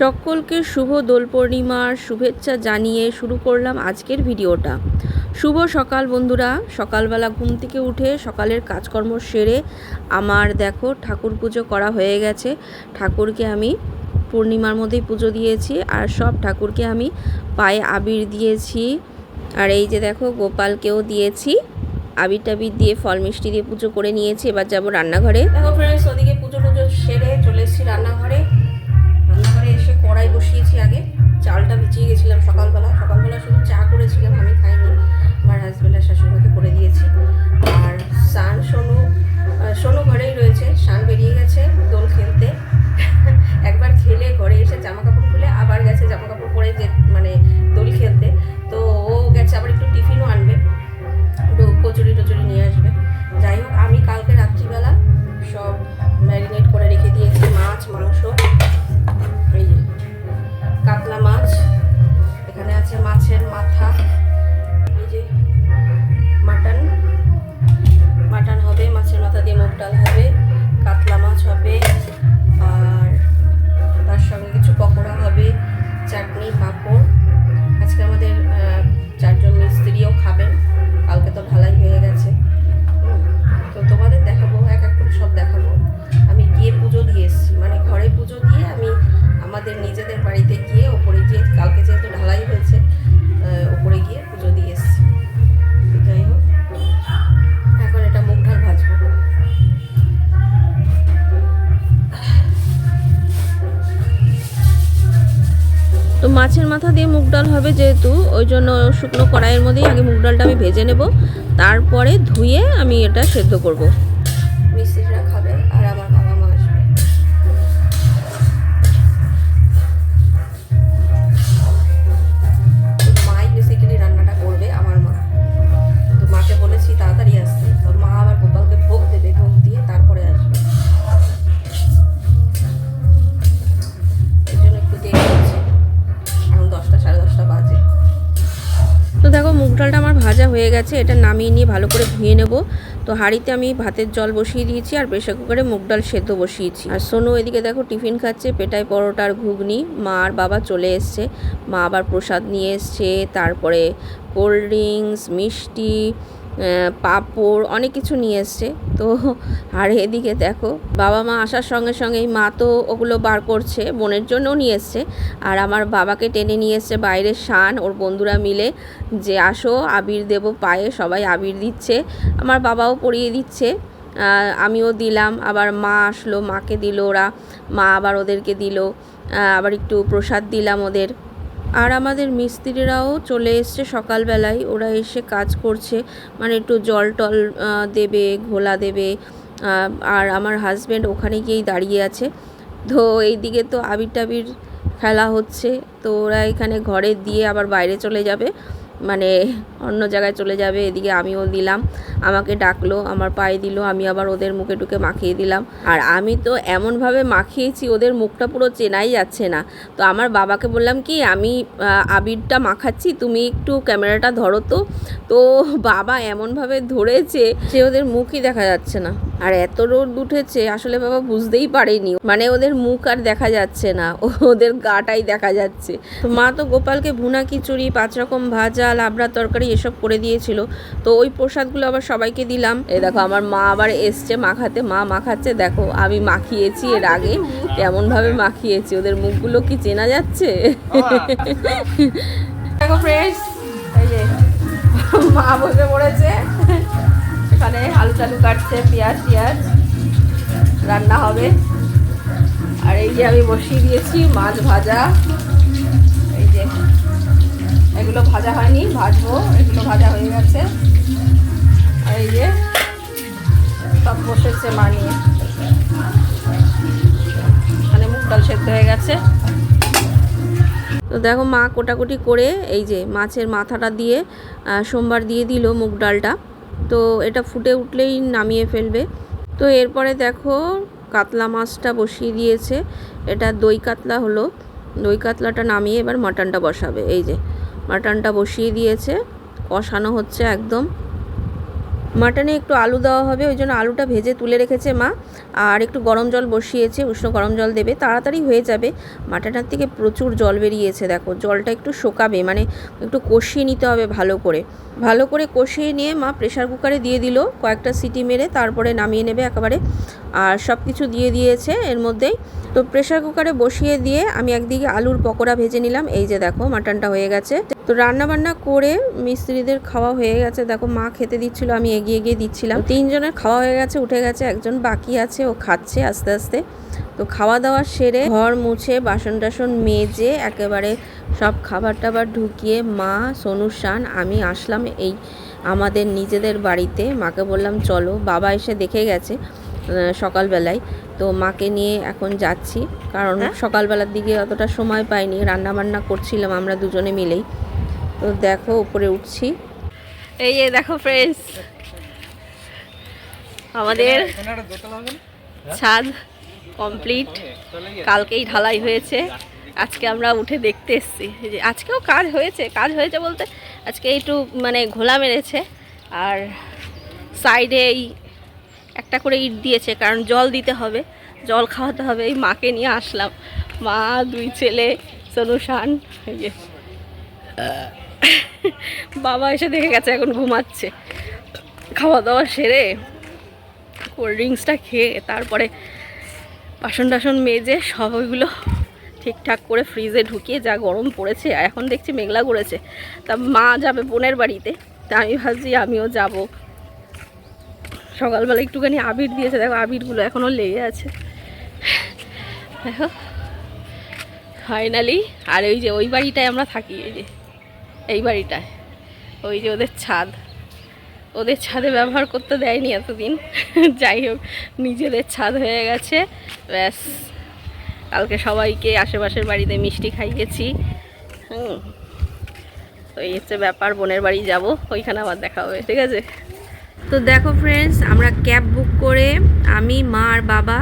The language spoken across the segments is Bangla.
সকলকে শুভ দোল পূর্ণিমার শুভেচ্ছা জানিয়ে শুরু করলাম আজকের ভিডিওটা। শুভ সকাল বন্ধুরা। সকালবেলা ঘুম থেকে উঠে সকালের কাজকর্ম সেরে আমার দেখো ঠাকুর পুজো করা হয়ে গেছে। ঠাকুরকে আমি পূর্ণিমার মধ্যেই পুজো দিয়েছি আর সব ঠাকুরকে আমি পায়ে আবির দিয়েছি। আর এই যে দেখো গোপালকেও দিয়েছি। আবির টাবির দিয়ে ফল মিষ্টি দিয়ে পুজো করে নিয়েছি। এবার যাব রান্নাঘরে। দেখো ফ্রেন্ডস ওদিকে মাছের মাথা দিয়ে মুগ ডাল হবে যেহেতু, ওই জন্য শুকনো কড়াইয়ের মধ্যেই আগে মুগ ডালটা আমি ভেজে নেব। তারপরে ধুয়ে আমি এটা সেদ্ধ করব। হয়ে গেছে, এটা নামিয়ে নিয়ে ভালো করে ধুয়ে নেব। তো হাঁড়িতে আমি ভাতের জল বসিয়ে দিয়েছি আর প্রেশার কুকারে মুগ ডাল সেদ্ধ বসিয়েছি। আর সোনু এদিকে দেখো টিফিন খাচ্ছে, পেটায় পরোটা আর ঘুগনি। মা আর বাবা চলে এসছে। মা আবার প্রসাদ নিয়ে এসছে, তারপরে কোল্ড ড্রিঙ্কস, মিষ্টি পাঁপড়, অনেক কিছু নিয়ে এসছে। তো, আর এদিকে দেখো, বাবা মা আসার সঙ্গে সঙ্গেই মা তো ওগুলো বার করছে, বোনের জন্যও নিয়ে এসছে। আর আমার বাবাকে টেনে নিয়ে এসছে বাইরে শান, ওর বন্ধুরা মিলে যে, আসো, আবির দেব পায়ে, সবাই আবির দিচ্ছে। আমার বাবাও পরিয়ে দিচ্ছে। আমিও দিলাম, আবার মা আসলো, মাকে দিল ওরা, মা আবার ওদেরকে দিল। আবার একটু প্রসাদ দিলাম ওদের। আর আমাদের মিস্ত্রিরাও চলে এসছে সকালবেলায়। ওরা এসে কাজ করছে। মানে একটু জল টল দেবে, ঘোলা দেবে। আর আমার হাজব্যান্ড ওখানে গিয়েই দাঁড়িয়ে আছে। তো এইদিকে তো আবির টাবির খেলা হচ্ছে। তো ওরা এখানে ঘরে দিয়ে আবার বাইরে চলে যাবে। মানে অন্য জায়গায় চলে যাবে, এদিকে আমিও দিলাম। আমাকে ডাকলো, আমার পায়ে দিল, আমি আবার ওদের মুখে টুকে মাখিয়ে দিলাম। আর আমি তো এমনভাবে মাখিয়েছি, ওদের মুখটা পুরো চেনাই যাচ্ছে না। তো আমার বাবাকে বললাম কি, আমি আবিরটা মাখাচ্ছি, তুমি একটু ক্যামেরাটা ধরো তো। তো বাবা এমনভাবে ধরেছে যে ওদের মুখই দেখা যাচ্ছে না। আর এত রোদ উঠেছে আসলে বাবা বুঝতেই পারেনি। মানে ওদের মুখ আর দেখা যাচ্ছে না ওদের গাটাই দেখা যাচ্ছে। তো মা তো গোপালকে ভুনা খিচুড়ি পাঁচ রকম ভাজা লাবড়া তরকারি এসব করে দিয়েছিল। তো ওই প্রসাদগুলো আবার সবাইকে দিলাম। এ দেখো আমার মা আবার এসছে মাখাতে। মা মাখাচ্ছে দেখো আমি মাখিয়েছি এর আগে। কেমনভাবে মাখিয়েছি ওদের মুখগুলো কি চেনা যাচ্ছে? দেখো ফ্রেন্ডস এই যে মা বসে পড়েছে। এখানে আলু টালু কাটছে, পেঁয়াজ, টিয়াজ। রান্না হবে। আর এই যে আমি বসিয়ে দিয়েছি মাছ ভাজা। এই যে, এগুলো ভাজা হয়নি, ভাজবো, এগুলো ভাজা হয়ে গেছে। আর এই যে, সব বসেছে মা নিয়ে। মানে মুগ ডাল সেদ্ধ হয়ে গেছে। তো দেখো মা কোটাকুটি করে এই যে মাছের মাথাটা দিয়ে সোমবার দিয়ে দিল মুগ ডালটা। তো এটা ফুটে উঠলেই নামিয়ে ফেলবে। তো এরপরে দেখো কাতলা মাছটা বসিয়ে দিয়েছে। এটা দই কাতলা হলো। দই কাতলাটা নামিয়ে এবার মাটনটা বসাবে। এই যে, মাটনটা বসিয়ে দিয়েছে। কষানো হচ্ছে একদম। মাটনে একটু আলু দেওয়া হবে, ওই জন্য আলুটা ভেজে তুলে রেখেছে মা। আর একটু গরম জল বসিয়েছে, উষ্ণ গরম জল দেবে, তাড়াতাড়ি হয়ে যাবে। মাটনটার থেকে প্রচুর জল বেরিয়েছে, দেখো, জলটা একটু শোকাবে মানে একটু কষিয়ে নিতে হবে ভালো করে। ভালো করে কষিয়ে নিয়ে মা প্রেশার কুকারে দিয়ে দিল, কয়েকটা সিটি মেরে তারপরে নামিয়ে নেবে একেবারে। আর সব কিছু দিয়ে দিয়েছে এর মধ্যেই। তো প্রেশার কুকারে বসিয়ে দিয়ে আমি একদিকে আলুর পকোড়া ভেজে নিলাম, এই যে দেখো মাটনটা হয়ে গেছে। তো রান্না বান্না করে মিস্ত্রিদের খাওয়া হয়ে গেছে, দেখো মা খেতে দিচ্ছিল, আমি এগিয়ে এগিয়ে দিচ্ছিলাম। তিনজনের খাওয়া হয়ে গেছে উঠে গেছে একজন বাকি আছে ও খাচ্ছে আস্তে আস্তে। তো খাওয়া দাওয়া সেরে ঘর মুছে বাসন টাসন মেজে একেবারে সব খাবার টাবার ঢুকিয়ে মা সোনু শান আমি আসলাম এই আমাদের নিজেদের বাড়িতে। মাকে বললাম চলো। বাবা এসে দেখে গেছে সকালবেলায়। তো মাকে নিয়ে এখন যাচ্ছি কারণ সকালবেলার দিকে অতটা সময় পাইনি রান্না বান্না করছিলাম আমরা দুজনে মিলেই। তো দেখো উপরে উঠছি। এই দেখো ফ্রেন্ডস আমাদের ছাদ কমপ্লিট। কালকেই ঢালাই হয়েছে। আজকে আমরা উঠে দেখতে এসেছি। যে আজকেও কাজ হয়েছে। কাজ হয়েছে বলতে আজকে একটু মানে ঘোলা মেরেছে। আর সাইডে এই একটা করে ইট দিয়েছে কারণ জল দিতে হবে। জল খাওয়াতে হবে। এই মাকে নিয়ে আসলাম। মা দুই ছেলে সনুশান বাবা এসে দেখে গেছে এখন ঘুমাচ্ছে। খাওয়া দাওয়া সেরে কোল্ড ড্রিঙ্কসটা খেয়ে তারপরে বাসন টাসন মেজে সব ওইগুলো ঠিকঠাক করে ফ্রিজে ঢুকিয়ে যা গরম পড়েছে এখন দেখছি মেঘলা করেছে। তা মা যাবে বোনের বাড়িতে, তা আমি ভাবছি আমিও যাব। সকালবেলা একটুখানি আবির দিয়েছে, দেখো আবিরগুলো এখনও লেগে আছে। দেখো ফাইনালি আর ওই যে ওই বাড়িটায় আমরা থাকি, এই যে, এই বাড়িটায়, ওই যে ওদের ছাদ। ওদের ছাদে ব্যবহার করতে দেয়নি এতদিন। যাই হোক, নিজেদের ছাদ হয়ে গেছে। ব্যাস, কালকে সবাইকে আশেপাশের বাড়িতে মিষ্টি খাইয়েছি। হুম, তো এই হচ্ছে ব্যাপার, বোনের বাড়ি যাব, ওইখানে আবার দেখা হবে, ঠিক আছে? তো দেখো ফ্রেন্ডস আমরা ক্যাব বুক করে আমি, মা আর বাবা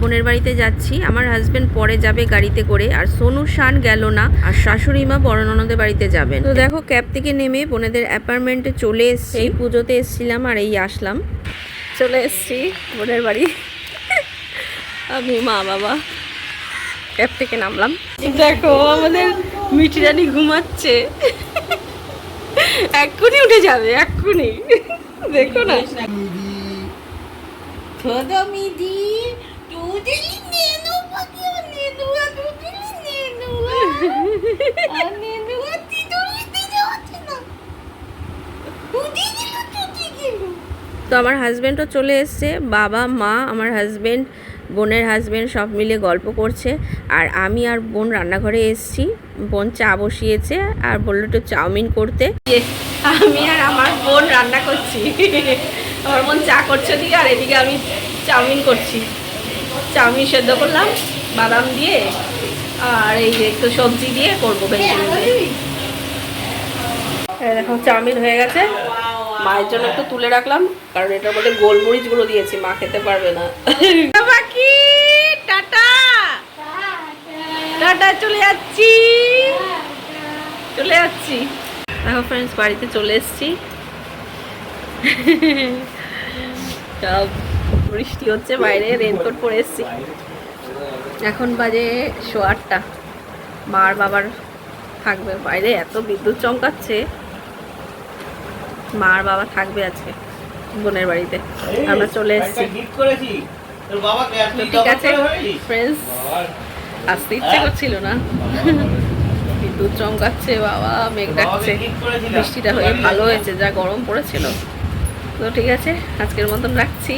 বোনের বাড়িতে যাচ্ছি। আমার হাজবেন্ড পরে যাবে গাড়িতে করে, আর সোনু শান গেল না, আর শাশুড়ি মা বড় ননদের বাড়িতে যাবেন। তো দেখো ক্যাব থেকে নেমে বোনেদের অ্যাপার্টমেন্টে চলে এসেছি। এই পুজোতে এসছিলাম আর এই আসলাম। চলে এসেছি বোনের বাড়ি। আমি, মা, বাবা ক্যাব থেকে নামলাম। দেখো আমাদের মিঠি রানী ঘুমাচ্ছে। এক্ষুনি উঠে যাবে, এক্ষুনি। দেখো না। মিদি দুদিলি নেনু নেনুয়া নেনুয়া। না। গেল তো আমার হাজব্যান্ডও চলে এসছে বাবা মা আমার হাজব্যান্ড বোনের হাজব্যান্ড সব মিলে গল্প করছে। আর আমি আর বোন রান্নাঘরে এসছি বোন চা বসিয়েছে আর বলল একটু চাউমিন করতে। আমি আর আমার বোন রান্না করছি। আমার বোন চা করছে দিকে আর এদিকে আমি চাউমিন করছি। চাউমিন সেদ্ধ করলাম বাদাম দিয়ে আর এই যে একটু সবজি দিয়ে করব দেখো চাউমিন হয়ে গেছে। মায়ের জন্য একটু তুলে রাখলাম কারণ এটার মধ্যে গোলমরিচ গুঁড়ো দিয়েছি মা খেতে পারবে না। বাকি টাটা। টাটা চলে যাচ্ছি। চলে যাচ্ছি। দেখো ফ্রেন্ডস বাড়িতে চলে এসেছি। বৃষ্টি হচ্ছে বাইরে রেনকোট পরে এসেছি। এখন বাজে শো আটটা। মার বাবার থাকবে বাইরে এত বিদ্যুৎ চমকাচ্ছে। মার বাবা থাকবে আজকে বোনের বাড়িতে। আমরা চলে এসেছি। ঠিক আছে ফ্রেন্ডস আসতে ইচ্ছে করছিল না। বিদ্যুৎ চমকাচ্ছে বাবা মেঘ ডাকছে। বৃষ্টিটা হয়ে ভালো হয়েছে যা গরম পড়েছিল। তো ঠিক আছে আজকের মতন রাখছি।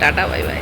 Tata bye bye.